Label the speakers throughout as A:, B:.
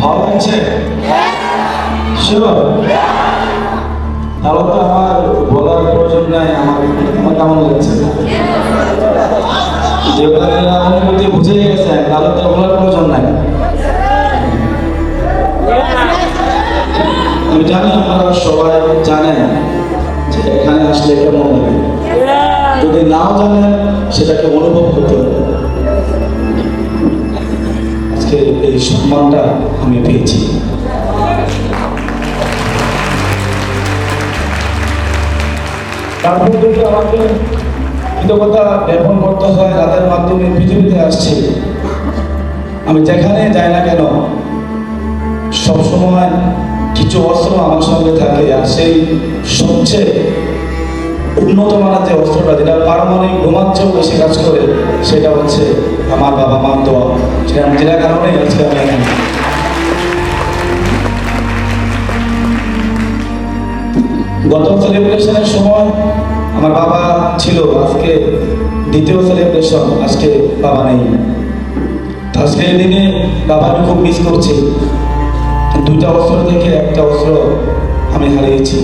A: ভালো লাগছে তাহলে তো আমার, বলার প্রয়োজন নাই, আমার আমার কেমন লাগছে? আপনারা অনুভূতি বুঝে গেছেন তাহলে তো বলার প্রয়োজন নাই। আমি জানি আপনারা সবাই জানেন যে এখানে আসলে কেমন লাগে। যদি নাও জানেন সেটাকে অনুভব করতে হবে আজকে এই সম্মানটা আমি পেয়েছি। তারপর যদি আমাকে কৃতজ্ঞতা জ্ঞাপন করতে হয় তাদের মাধ্যমে পৃথিবীতে আসছে। আমি যেখানে যাই না কেন, সবসময় কিছু অস্ত্র আমার সঙ্গে থাকে আর সেই সবচেয়ে উন্নত মানের যে অস্ত্রটা, যেটা পারমাণবিক বোমার চেয়েও বেশি কাজ করে, সেটা হচ্ছে আমার বাবা মার দোয়া। যেটা যেটা কারণে আজকে আমি এখানে। গত সেলিব্রেশনের সময় আমার বাবা ছিল, আজকে দ্বিতীয় সেলিব্রেশন আজকে বাবা নেই। তো আজকে এই দিনে বাবাকে খুব মিস করছি। দুইটা অস্ত্র থেকে একটা অস্ত্র আমি হারিয়েছি।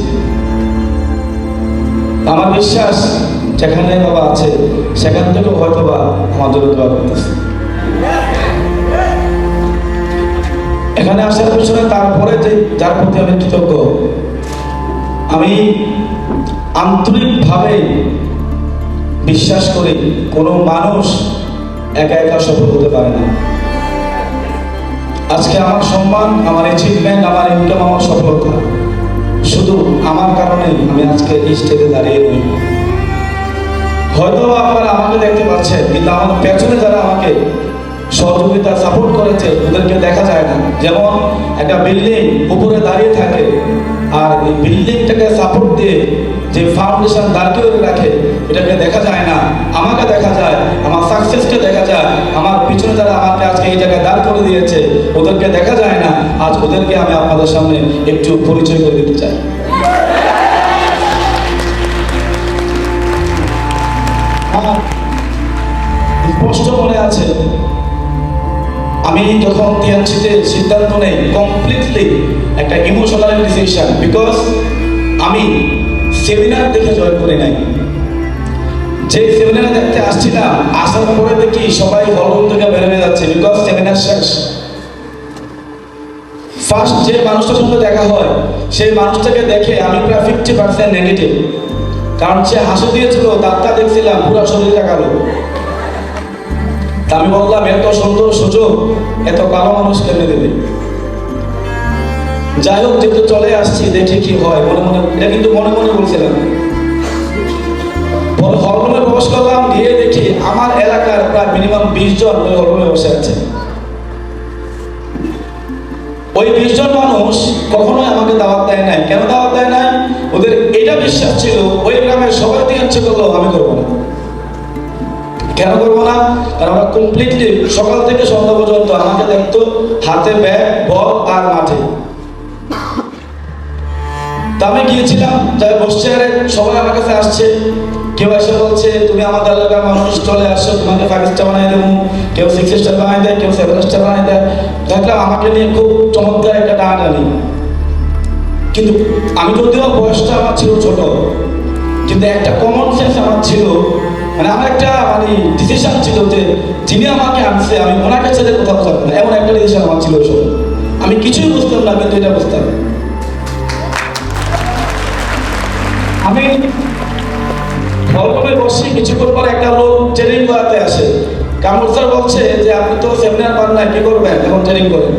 A: আমার বিশ্বাস যেখানে বাবা আছে, সেখান থেকেও হয়তো বা জন্য দোয়া করতেছে। এখানে আসার পিছনে তারপরে যে যার প্রতি আমি কৃতজ্ঞ, আমি আন্তরিকভাবে বিশ্বাস করি কোনো মানুষ একা একা সফল হতে পারে না। আজকে আমার সম্মান, আমার অ্যাচিভমেন্ট আমার ইনকাম আমার সফলতা। শুধু আমার কারণে আমি আজকে এই স্টেজে দাঁড়িয়ে রই হয়তো আপনারা আমাকে দেখতে পাচ্ছেন, কিন্তু আমার পেছনে যারা আমাকে সহযোগিতা সাপোর্ট করেছে, ওদেরকে দেখা যায় না। যেমন একটা বিল্ডিং উপরে দাঁড়িয়ে থাকে, আর এই বিল্ডিংটাকে সাপোর্ট দিয়ে যে ফাউন্ডেশন দাঁড় করে রাখে, এটাকে দেখা যায় না। আমাকে দেখা যায়, আমার সাকসেসকে দেখা যায়, আমার পিছনে যারা আমাকে আজকে এই জায়গায় দাঁড় করে দিয়েছে, ওদেরকে দেখা যায় না। আজ ওদেরকে আমি আপনাদের সামনে একটু পরিচয় করে দিতে চাই। স্পষ্ট মনে আছে, আমি যখন টিএনসিতে সিদ্ধান্ত নেই কমপ্লিটলি একটা ইমোশনাল ডিসিশন বিকজ আমি সেমিনার দেখে জয় করে নাই। যে সেমিনার দেখতে আসছিলাম, আসার পরে দেখি সবাই হলরুম থেকে বের হয়ে যাচ্ছে বিকজ সেমিনার শেষ। ফার্স্ট যে মানুষটার সঙ্গে দেখা হয়, সেই মানুষটাকে দেখে আমি প্রায় ফিফটি পার্সেন্ট নেগেটিভ কারণ সে হাসি দিয়েছিল, দাঁতটা দেখছিলাম, পুরো শরীর তা আমি বললাম, এত সুন্দর সুযোগ, এত কালো মানুষ কেমনে দেবে? যাই হোক, যেহেতু চলে আসছি, দেখি কি হয়। মনে মনে এটা কিন্তু মনে মনে বলছিলাম। প্রবেশ করলাম, গিয়ে দেখি আমার এলাকার প্রায় মিনিমাম বিশ জন ওই বসে আছে। ওই বিশ জন মানুষ কখনোই আমাকে দাওয়াত দেয় নাই। কেন দাওয়াত দেয় নাই? ওদের এটা বিশ্বাস ছিল, ওই গ্রামের সবাই দিয়ে আমি করব না। কেন করব না? কারণ আমরা কমপ্লিটলি সকাল থেকে সন্ধ্যা পর্যন্ত আমাকে দেখতো, হাতে ব্যাগ, বল আর মাঠে। আমি গিয়েছিলাম যাই বসছে সবাই আমার কাছে আসছে। কেউ এসে বলছে, তুমি আমাদের এলাকার মানুষ চলে আসো, তোমাকে ফাইভ স্টার বানিয়ে দেবো। কেউ সিক্স স্টার বানিয়ে দেয়, কেউ সেভেন স্টার বানিয়ে দেয়। দেখলাম আমাকে নিয়ে খুব চমৎকার একটা টানাটানি কিন্তু আমি যদিও বয়সটা আমার ছিল ছোট, কিন্তু একটা কমন সেন্স আমার ছিল মানে আমার একটা মানে ডিসিশন ছিল যে যিনি আমাকে আনছে, আমি ওনাকে ছেড়ে কোথাও যাব না, এমন একটা ডিসিশন আমার ছিল ওই আমি কিছুই বুঝতাম না, কিন্তু এটা বুঝতাম। আমি হলরুমে বসে কিছুক্ষণ পর একটা লোক ট্রেনিং করাতে আসে। কামরুল স্যার বলছে যে, আপনি তো সেমিনার পান না কি করবেন? এখন ট্রেনিং করেন।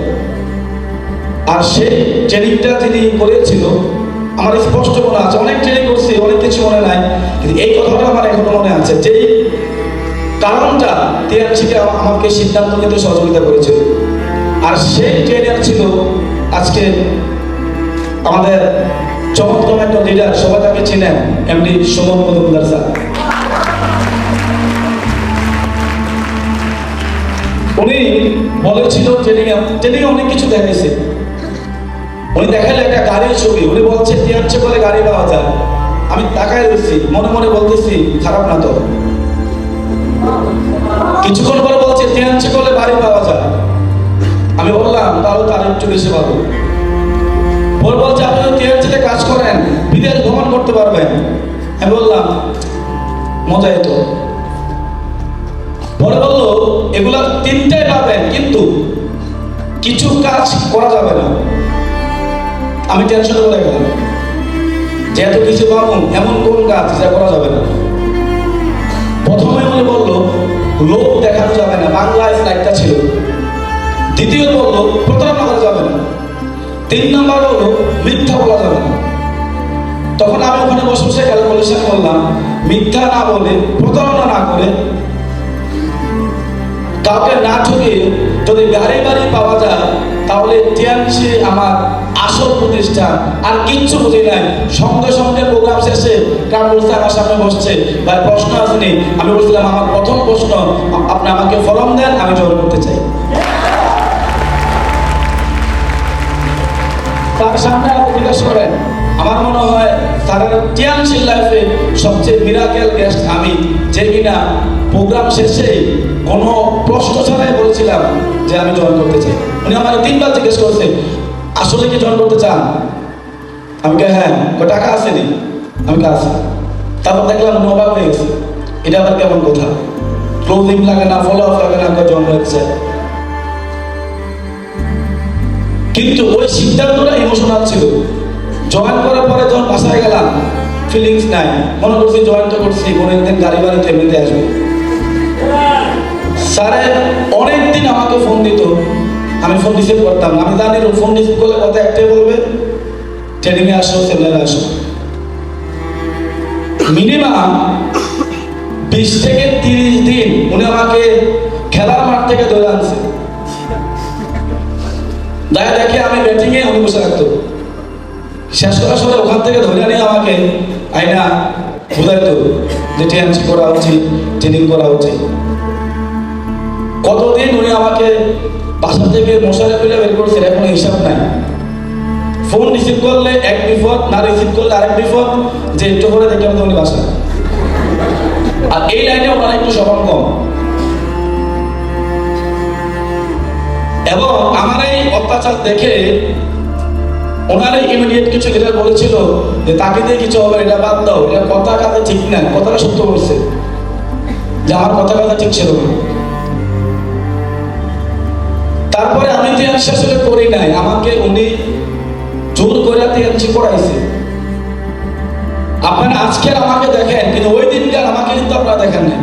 A: আর সেই ট্রেনিংটা যিনি করেছিল। আমার স্পষ্ট মনে আছে, অনেক ট্রেনিং করছি, অনেক কিছু মনে নাই, কিন্তু এই কথাটা আমার এখনও মনে আছে। যেই কারণটা টিআরসিকে আমাকে সিদ্ধান্ত নিতে সহযোগিতা করেছিল। আর সেই ট্রেনার ছিল আজকে আমাদের চমৎকার একটা লিডার সবাই তাকে চিনেন এমডি সুমন মজুমদার স্যার। উনি বলেছিল অনেক কিছু দেখেছে উনি দেখালে একটা গাড়ির ছবি, উনি বলছে টিয়ারছে করে গাড়ি পাওয়া যায়। আমি তাকায় রয়েছি মনে মনে বলতেছি, খারাপ না তো? কিছুক্ষণ পরে বলছে টিয়ারছে করলে বাড়ি পাওয়া যায়। আমি বললাম, তাহলে তার একটু বেশি ভালো পরে বলছে, আপনি যদি টিএনসিতে কাজ করেন, বিদেশ ভ্রমণ করতে পারবেন। আমি বললাম মজাই তো পরে বলল, এগুলা তিনটাই পাবেন, কিন্তু কিছু কাজ করা যাবে না। আমি টেনশনে পড়ে গেলাম, যেহেতু কিছু পাবো, এমন কোন কাজ যা করা যাবে না? প্রথমে উনি বলল, লোক দেখানো যাবে না, বাংলায় ফ্লাইটটা ছিল। দ্বিতীয় বলল, প্রতারণা করা যাবে না। তিন নম্বর হলো মিথ্যা বলা যাবে না। তখন আমি ওখানে বসে বসে ক্যালকুলেশন করলাম, মিথ্যা না বলে, প্রতারণা না করে কাউকে না ঠকে যদি গাড়ি বাড়ি পাওয়া যায়, তাহলে টিএনসি আমার আসল প্রতিষ্ঠান। আর কিচ্ছু বুঝি নাই। সঙ্গে সঙ্গে প্রোগ্রাম শেষে কামরুল আমার সামনে বসছে, ভাই, প্রশ্ন আসেনি। আমি বলছিলাম, আমার প্রথম প্রশ্ন, আপনি আমাকে ফরম দেন, আমি জয়েন করতে চাই। তার সামনে আপনি জিজ্ঞেস করেন, আমার মনে হয় স্যারের টিয়ানশীল লাইফে সবচেয়ে মিরাকেল গেস্ট আমি, যে কিনা প্রোগ্রাম শেষে কোনো প্রশ্ন ছাড়াই বলেছিলাম যে আমি জয়েন করতে চাই। উনি আমাকে তিনবার জিজ্ঞেস করছে, আসলে কি জয়েন করতে চান? আমি কে হ্যাঁ। টাকা আসেনি আমি কে আছে। তারপর দেখলাম অবাক হয়ে গেছে। এটা আবার কেমন কথা? ক্লোজিং লাগে না ফলো আপ লাগে না জয়েন করতে কিন্তু ওই সিদ্ধান্তটা ইমোশনাল ছিল। জয়েন করার পরে যখন বাসায় গেলাম ফিলিংস নাই। মনে করছি জয়েন তো করছি, কোনো একদিন গাড়ি বাড়িতে এমনিতে আসবে। স্যারে অনেকদিন আমাকে ফোন দিত। আমি ফোন রিসিভ করতাম। আমি জানি ফোন রিসিভ করলে কথা একটাই বলবে ট্রেনিংয়ে আসো সেমিনারে আসো। মিনিমাম বিশ থেকে তিরিশ দিন উনি আমাকে খেলার মাঠ থেকে ধরে আনছে। দেখা দেখে আমি ব্যাটিংয়ে উনি বসে রাখতো শেষ করার সময় ওখান থেকে ধরে নিয়ে আমাকে আইনা বুঝাইতো যে টিএমসি করা উচিত ট্রেনিং করা উচিত। কতদিন উনি আমাকে বাসা থেকে মশারি ফেলে বের করছে এখন হিসাব নাই। ফোন রিসিভ করলে এক বিপদ, না রিসিভ করলে আরেক বিপদ, যে একটু করে দেখলাম তো উনি বাসা। আর এই লাইনে ওনারা একটু সমান কম। এবং আমার এই অত্যাচার দেখে ওনার ইমিডিয়েট কিছু লিডার বলেছিল যে তাকে দিয়ে কিছু হবে এটা বাদ দাও, এটা কথা কাজে ঠিক না, কথাটা সত্য বলছে। যে আমার কথা কথা ঠিক ছিল না। তারপরে আমি টিএনসি আসলে করি নাই, আমাকে উনি জোর করে টিএনসি করাইছে আপনারা আজকে আমাকে দেখেন, কিন্তু ওই দিনকার আমাকে কিন্তু আপনারা দেখেন না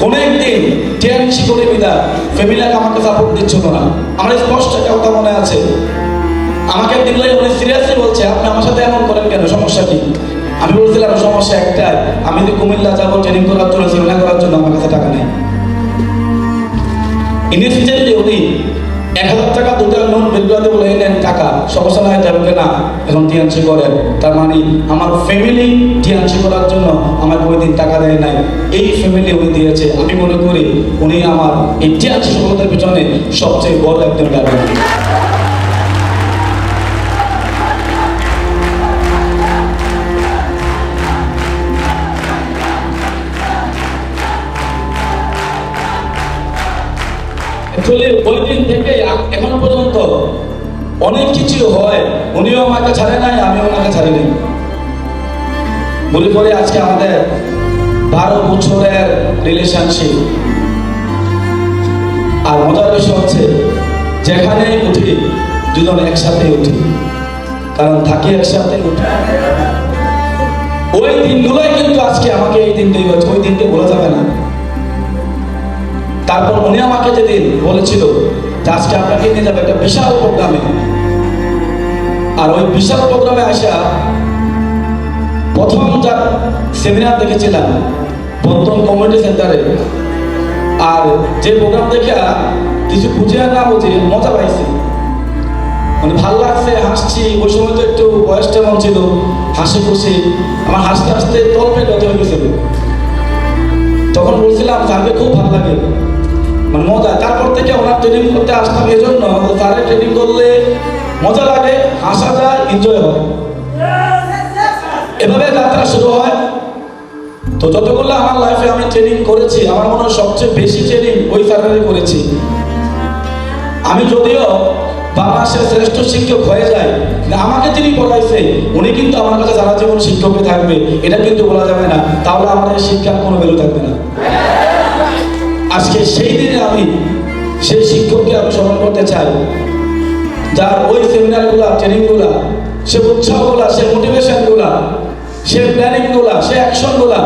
A: কোন একদিন টিএনসি শিকড়ে বিদা ফ্যামিলিকে আমাকে সাপোর্ট দিচ্ছিল না আমার স্পষ্ট একটা কথা মনে আছে। আমাকে দিলে উনি সিরিয়াসলি বলছে, আপনি আমার সাথে এমন করেন কেন? সমস্যা কি? আমি বলছিলাম, সমস্যা একটাই, আমি যদি কুমিল্লা যাব ট্রেনিং করার জন্য সেমিনার করার জন্য আমার কাছে টাকা নেই। ইনিশিয়ালি উনি এক হাজার টাকা দুটো লোন বেরগুলাতে বলে, "এই নেন টাকা। সমস্যা নাই যাবে না, এখন টিয়ানসি করেন তার মানে আমার ফ্যামিলি টিয়ানসি করার জন্য আমাকে ওই দিন টাকা দেয় নাই। এই ফ্যামিলি উনি দিয়েছে। আমি মনে করি উনি আমার এই টিয়ানসি সফলতার পিছনে সবচেয়ে বড় একজন ব্যাপার ওই দিন থেকে এখনও পর্যন্ত অনেক কিছু হয়। উনিও আমাকে ছাড়ে নাই ওনাকে বলি পরে আজকে আমাদের বারো বছরের রিলেশনশিপ আর মজার বিষয় হচ্ছে যেখানে উঠি, দুজন একসাথে উঠি। কারণ থাকি একসাথে উঠি। ওই দিনগুলোই কিন্তু আজকে আমাকে এই দিনটাই হচ্ছে ওই দিনকে বলা যাবে না। তারপর উনি আমাকে যেদিন বলেছিল যে আজকে আপনাকে নিয়ে যাবে একটা বিশাল প্রোগ্রামে। আর ওই বিশাল প্রোগ্রামে আসা প্রথম যা সেমিনার দেখেছিলাম বর্তন কমিউনিটি সেন্টারে। আর যে প্রোগ্রাম দেখে কিছু বুঝে না বুঝে মজা পাইছি। মানে ভালো লাগছে, হাসছি, ওই সময় তো একটু বয়সটা এমন ছিল, হাসি খুশি, আমার হাসতে হাসতে তলপে গত হয়ে গেছিল। তখন বলছিলাম, স্যারকে খুব ভালো লাগে। ট্রেনিং করতে আসতাম জন্য স্যারের ট্রেনিং করলে মজা লাগে, হাসা যায় এনজয় হয়। এভাবে যাত্রা শুরু হয়। তো যতগুলো আমার লাইফে আমি ট্রেনিং করেছি, আমার মনে হয় সবচেয়ে বেশি ট্রেনিং ওই স্যারেরই করেছি। আমি যদিও বাংলাদেশের শ্রেষ্ঠ শিক্ষক হয়ে যায় আমাকে যিনি পড়াইছে, উনি কিন্তু আমার কাছে সারা জীবন শিক্ষক হয়ে থাকবে, এটা কিন্তু বলা যাবে না। তাহলে আমাদের শিক্ষার কোনো ভ্যালু থাকবে না। আজকে সেই দিনে আমি সেই শিক্ষককে আমি স্মরণ করতে চাই। যার ওই সেমিনারগুলা ট্রেনিংগুলা সে উৎসাহগুলা, সে মোটিভেশনগুলা সে প্ল্যানিংগুলা সে অ্যাকশনগুলা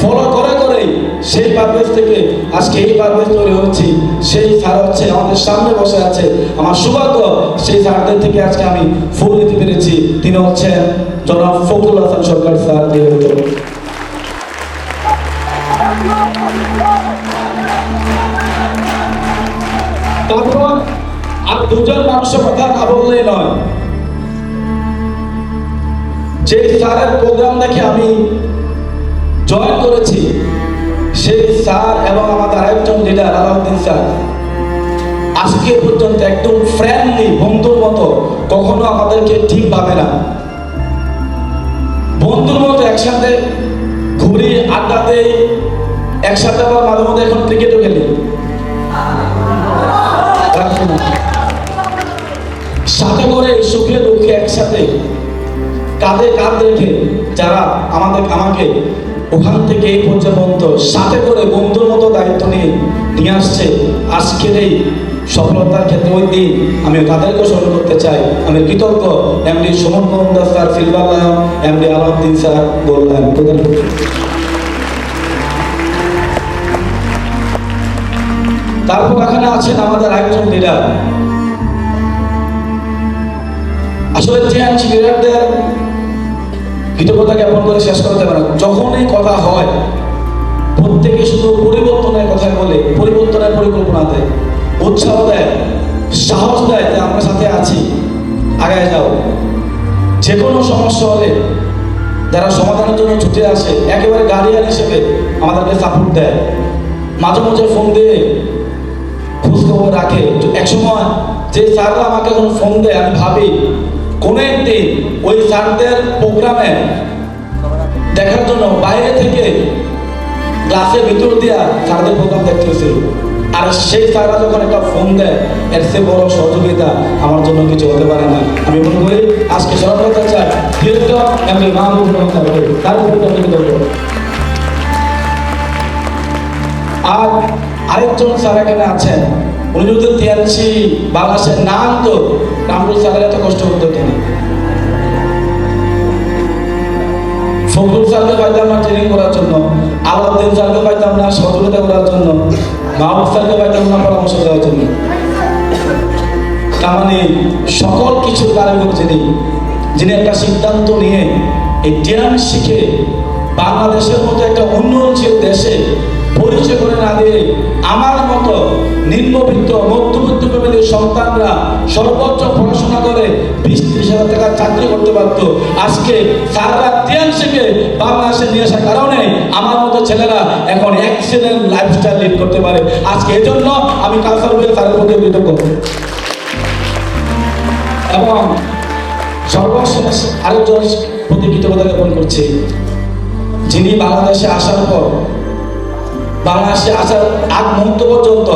A: ফলো করে করেই সেই পারভেজ থেকে আজকে এই পারভেজ তৈরি হচ্ছি। সেই স্যার হচ্ছে আমাদের সামনে বসে আছে। আমার সৌভাগ্য, সেই স্যারদের থেকে আজকে আমি ফুল নিতে পেরেছি। তিনি হচ্ছেন জনাব ফখরুল হাসান সরকার স্যার আর দুজন মানুষের কথা না বললেই নয়। যে স্যারের প্রোগ্রাম দেখে আমি জয়েন করেছি, সেই স্যার এবং আমাদের আরেকজন লিডার আলাউদ্দিন স্যার। আজকে পর্যন্ত একদম ফ্রেন্ডলি বন্ধুর মতো কখনো আমাদেরকে ঠিক ভাবে না। বন্ধুর মতো একসাথে ঘুরি, আড্ডা দেই, একসাথে আবার মাঝে মধ্যে এখন ক্রিকেটও খেলি। সাথে করে সুখে দুঃখে একসাথে কাঁধে কাঁধ রেখে যারা আমাদের আমাকে ওখান থেকে এই পর্যন্ত সাথে করে বন্ধুর মতো দায়িত্ব নিয়ে নিয়ে আসছে, আজকের এই সফলতার ক্ষেত্রে ওই দিন আমি তাদেরকে স্মরণ করতে চাই। আমি কৃতজ্ঞ, এমডি সুমন মোহাম্মদ স্যার ফিলবাল্লাহ এমডি আলাউদ্দিন স্যার বললেন তারপর এখানে আছেন আমাদের একজন লিডার আসলে চ্যালেঞ্জ লিডারদের কৃতজ্ঞতা জ্ঞাপন করে শেষ করা যাবে যখনই কথা হয়, প্রত্যেকে শুধু পরিবর্তনের কথা বলে, পরিবর্তনের পরিকল্পনা দেয়, উৎসাহ দেয়, সাহস দেয় যে আমরা সাথে আছি, আগায় যাও। যে কোনো সমস্যা হলে যারা সমাধানের জন্য ছুটে আসে, একেবারে গার্ডিয়ান হিসেবে আমাদেরকে সাপোর্ট দেয়। মাঝে মাঝে ফোন দিয়ে খোঁজখবর রাখে। একসময় যে স্যাররা আমাকে এখন ফোন দেয়, আমি ভাবি কোনো একদিন ওই স্যারদের প্রোগ্রামে দেখার জন্য বাইরে থেকে ক্লাসের ভিতর দিয়া স্যারদের প্রোগ্রাম দেখতে হয়েছিল আর সেই স্যাররা যখন একটা ফোন দেয়, এর সে বড় সহযোগিতা আমার জন্য কিছু হতে পারে না। আমি মনে করি আজকে স্মরণ করতে চাই। এমনি মাহবুব তার উপরে। আর আরেকজন স্যার এখানে আছেন। উনি যদি তিয়ালসি বাংলাদেশের নাম তো, কামরুল স্যারের এত কষ্ট করতে হতো না ফখরুল স্যারকে পাইতাম না ট্রেনিং করার জন্য, আলাউদ্দিন স্যারকে পাইতাম না সহযোগিতা করার জন্য মাহবুব স্যারকে পাইতাম না পরামর্শ দেওয়ার জন্য। তার মানে সকল কিছুর কারিগর, যিনি যিনি একটা সিদ্ধান্ত নিয়ে এই জ্ঞান শিখে বাংলাদেশের মতো একটা উন্নয়নশীল দেশে পরিচয় করে না দিয়ে আমার মতো নিম্নবিত্ত, মধ্যবিত্ত ফ্যামিলির সন্তানরা সর্বোচ্চ পড়াশোনা করে বিশ ত্রিশ হাজার টাকার চাকরি করতে পারত। আজকে সারা শিখে বাংলাদেশে নিয়ে আসার কারণে আমার মতো ছেলেরা এখন এক্সিলেন্ট লাইফস্টাইল লিড করতে পারে। আজকে এজন্য আমি কালসার স্যারের প্রতি কৃতজ্ঞ। এবং সর্বশেষ আরেকজন প্রতি কৃতজ্ঞতা জ্ঞাপন করছি। যিনি বাংলাদেশে আসার পর বাংলাদেশে আসার আগ মুহূর্ত পর্যন্ত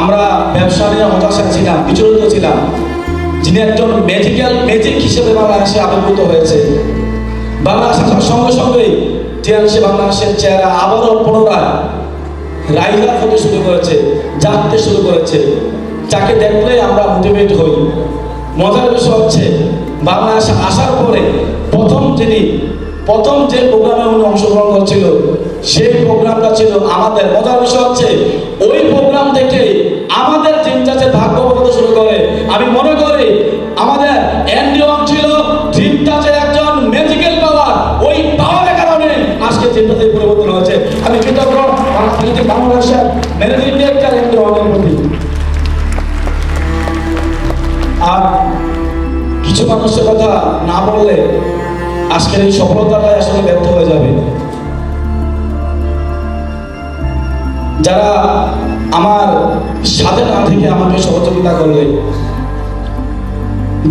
A: আমরা ব্যবসা নিয়ে হতাশা ছিলাম, বিচলিত ছিলাম। যিনি একজন মেডিকেল ম্যাজিক হিসেবে বাংলাদেশে আবির্ভূত হয়েছে। বাংলাদেশ সঙ্গে সঙ্গেই টিআরসি বাংলাদেশের চেহারা আবারও পুনরায় রাইজার হতে শুরু করেছে জানতে শুরু করেছে। যাকে দেখলে আমরা মোটিভেট হই। মজার বিষয় হচ্ছে, বাংলাদেশে আসার পরে প্রথম যিনি, প্রথম যে প্রোগ্রামে উনি অংশগ্রহণ করছিল সেই প্রোগ্রামটা ছিল আমাদের। মজার বিষয় হচ্ছে, ওই প্রোগ্রাম থেকে আমাদের চিন্তাতে ভাগ্য বদলাতে শুরু করে। আমি মনে করি, আমাদের এনডিওন ছিল ড্রিম টাচের একজন ম্যাজিক্যাল পাওয়ার ওই পাওয়ারের কারণে আজকে চিন্তাতে পরিবর্তন হয়েছে। আমি কৃতজ্ঞ বাংলাদেশের বাংলাদেশের ম্যানেজিং ডিরেক্টর এনডিওনের প্রতি। আর কিছু মানুষের কথা না বললে আজকের এই সফলতাটাই আসলে ব্যর্থ হয়ে যাবে। যারা আমার সাথে না থেকে আমাকে সহযোগিতা করলে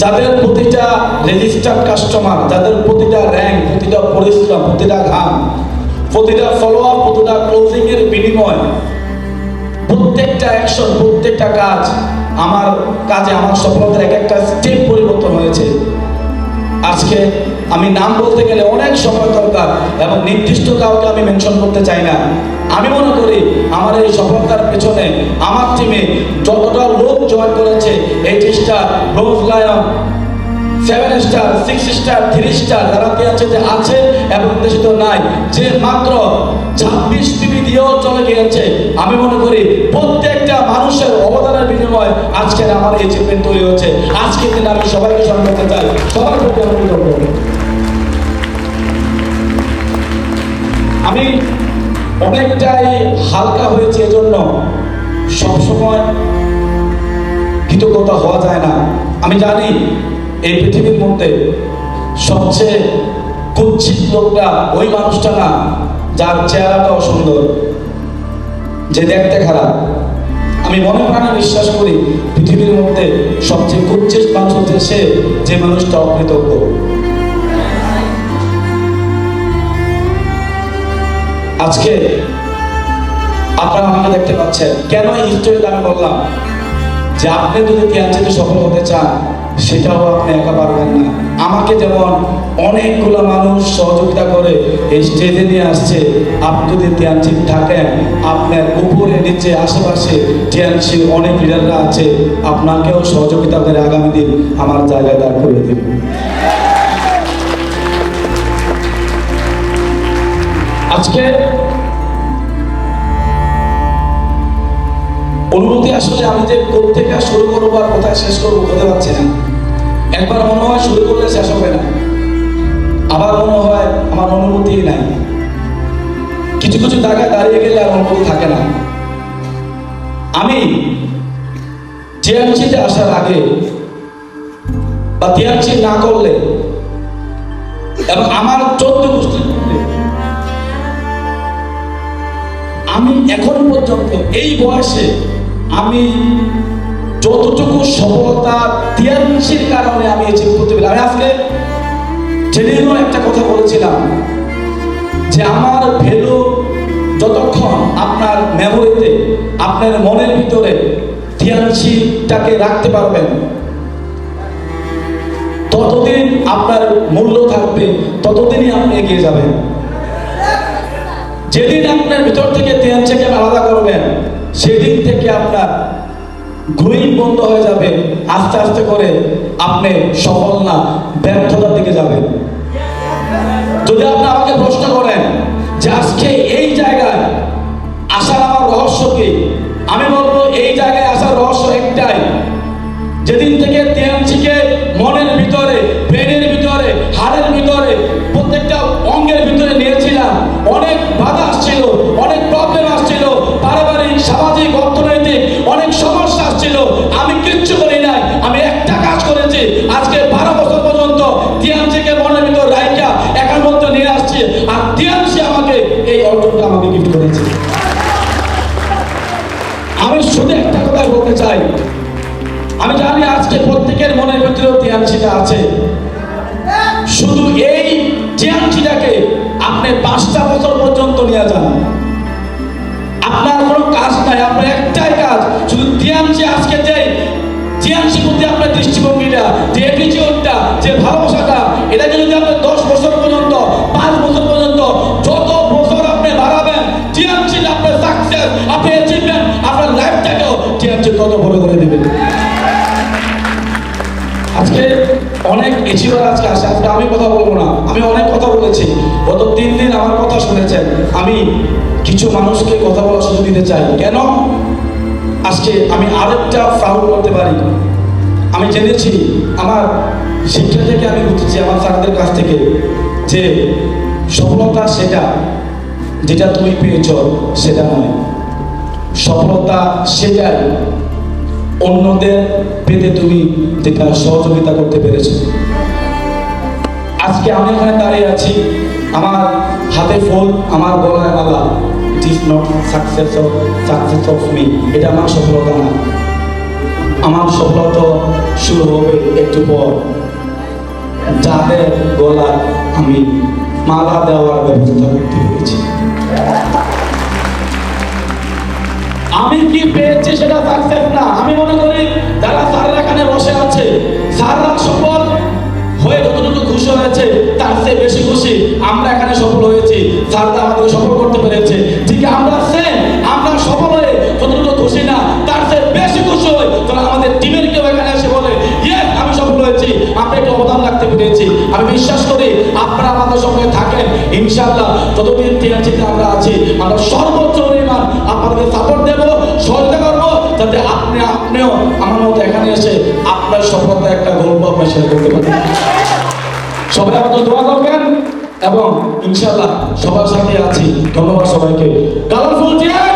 A: যাদের প্রতিটা রেজিস্টার্ড কাস্টমার যাদের প্রতিটা র্যাঙ্ক প্রতিটা পরিশ্রম, প্রতিটা ঘাম, প্রতিটা ফলো আপ প্রতিটা ক্লোজিং এর বিনিময় প্রত্যেকটা অ্যাকশন প্রত্যেকটা কাজ আমার কাজে, আমার সফলতার এক একটা স্টেপ পরিবর্তন হয়েছে। আজকে আমি নাম বলতে গেলে অনেক সময় দরকার এবং নির্দিষ্ট কাউকে আমি মেনশন করতে চাই না। আমি মনে করি আমার এই সফলতার পেছনে আমার টিমে যতটা লোক জয়েন করেছে eight star bronze lion seven star six star three star যারা আছে যে আছে এবং দেশিত নাই, যে মাত্র ছাব্বিশ টিভি দিয়েও চলে গিয়েছে। আমি মনে করি প্রত্যেকটা মানুষের অবদানের বিনিময়ে আজকের আমার এই চেম্পিয়ন তৈরি হচ্ছে আজকের দিনে আমি সবাইকে স্মরণ করতে চাই সবার প্রতি আমি আমি অনেকটাই হালকা হয়েছে এজন্য সবসময় কৃতজ্ঞতা হওয়া যায় না। আমি জানি এই পৃথিবীর মধ্যে সবচেয়ে কুচ্ছিত লোকটা ওই মানুষটা না, যার চেহারাটাও সুন্দর। যে দেখতে খারাপ। আমি মনে প্রাণে বিশ্বাস করি পৃথিবীর মধ্যে সবচেয়ে কুচ্ছিত মানুষ হচ্ছে সে যে মানুষটা অকৃতজ্ঞ। আজকে আপনারা আমাকে দেখতে পাচ্ছেন। কেন এই হিস্টোরিটা আমি বললাম যে আপনি যদি টিয়ানচিতে সফল হতে চান, সেটাও আপনি একা পারবেন না। আমাকে যেমন অনেকগুলো মানুষ সহযোগিতা করে এই স্টেজে নিয়ে আসছে, আপনি যদি টিয়ানচিত থাকেন, আপনার উপরে, নিচে, আশেপাশে টিয়ানচির অনেক লিডাররা আছে, আপনাকেও সহযোগিতা করে আগামী দিন আমার জায়গায় দাঁড় করে দেবে। আজকে অনুভূতি আসলে আমি যে কোথেকে শুরু করব আর কোথায় শেষ করব বলতে পারছি না। একবার মনে হয় শুরু করলে শেষ হবে না। আবার মনে হয় আমার অনুভূতি নাই। কিছু কিছু জায়গায় দাঁড়িয়ে গেলে আর অনুভূতি থাকে না। আমি টিএমসিতে আসার আগে বা টিএমসি না করলে এবং আমার চোদ্দ গোষ্ঠীর আমি এখন পর্যন্ত এই বয়সে আমি যতটুকু সফলতা তিয়াংশির কারণে আমি অ্যাচিভ করতে পারি আমি আজকে ট্রেনিংও একটা কথা বলেছিলাম যে আমার ভ্যালু যতক্ষণ আপনার মেমোরিতে আপনার মনের ভিতরে তিয়াংশিটাকে রাখতে পারবেন, ততদিন আপনার মূল্য থাকবে, ততদিনই আপনি এগিয়ে যাবেন। যেদিন আপনার ভিতর থেকে তিয়ানচাকে আলাদা করবেন, সেদিন থেকে আপনার গ্রোয়িং বন্ধ হয়ে যাবে, আস্তে আস্তে করে আপনি সফল না, ব্যর্থতার দিকে যাবেন। যদি আপনি আমাকে প্রশ্ন করেন যে আজকে এই জায়গায় আসার আমার রহস্য কি, আমি বলব এই জায়গায় আসার রহস্য একটাই। যেদিন থেকে তিয়ানচিকে মনের ভিতরে, ব্রেনের ভিতরে, হাড়ের ভিতরে, প্রত্যেকটা অঙ্গের ভিতরে নিয়েছিলাম, অনেক তত বড় করে দেবেন? আজকে অনেক এচিভার আজকে আসে, আজকে আমি কথা বলব না। আমি অনেক কথা বলেছি। গত তিন দিন আমার কথা শুনেছেন। আমি কিছু মানুষকে কথা বলার সুযোগ দিতে চাই। কেন? আজকে আমি আরেকটা প্রাউড করতে পারি। আমি জেনেছি আমার শিক্ষা থেকে আমি বুঝেছি, আমার স্যারদের কাছ থেকে, যে সফলতা সেটা, যেটা তুমি পেয়েছ সেটা নয়। সফলতা সেটাই। অন্যদের পেতে তুমি যেটা সহযোগিতা করতে পেরেছ। আজকে আমি এখানে দাঁড়িয়ে আছি। আমার হাতে ফুল আমার গলায় মালা। It is not success of success of me এটা আমার সফলতা না। আমার সফলতা শুরু হবে একটু পর। যাদের গলায় আমি মালা দেওয়ার ব্যবস্থা করতে পেরেছি। আমি কি পেয়েছি সেটা সাকসেস না। আমি মনে করি যারা স্যাররা এখানে বসে আছে, স্যাররা সফল হয়ে যতটুকু খুশি হয়েছে, তার চেয়ে বেশি খুশি আমরা এখানে সফল হয়েছি। স্যাররা আমাদেরকে সফল করতে পেরেছে। ঠিক আমরা সেম আমরা সফল হয়ে যতটুকু খুশি না, তার চেয়ে বেশি খুশি হই কারণ আমাদের টিমের কেউ এখানে এসে বলে আমি সফল হয়েছি। আমরা একটু অবদান রাখতে পেরেছি। আমি বিশ্বাস করি আপনারা আমাদের সঙ্গে থাকেন। ইনশাআল্লাহ, যতদিন টিএনসিতে আমরা আছি, আমরা সর্বোচ্চ পরিমাণ আপনাদের সাপোর্ট দেব। যাতে আপনি আপনিও আমার মতো এখানে এসে আপনার সফলতা একটা গল্প আপনার শেয়ার করতে পারেন। সবাই আমাদের দোয়া করবেন এবং ইনশাল্লাহ সবার সাথে আছি। ধন্যবাদ সবাইকে। Colourful chair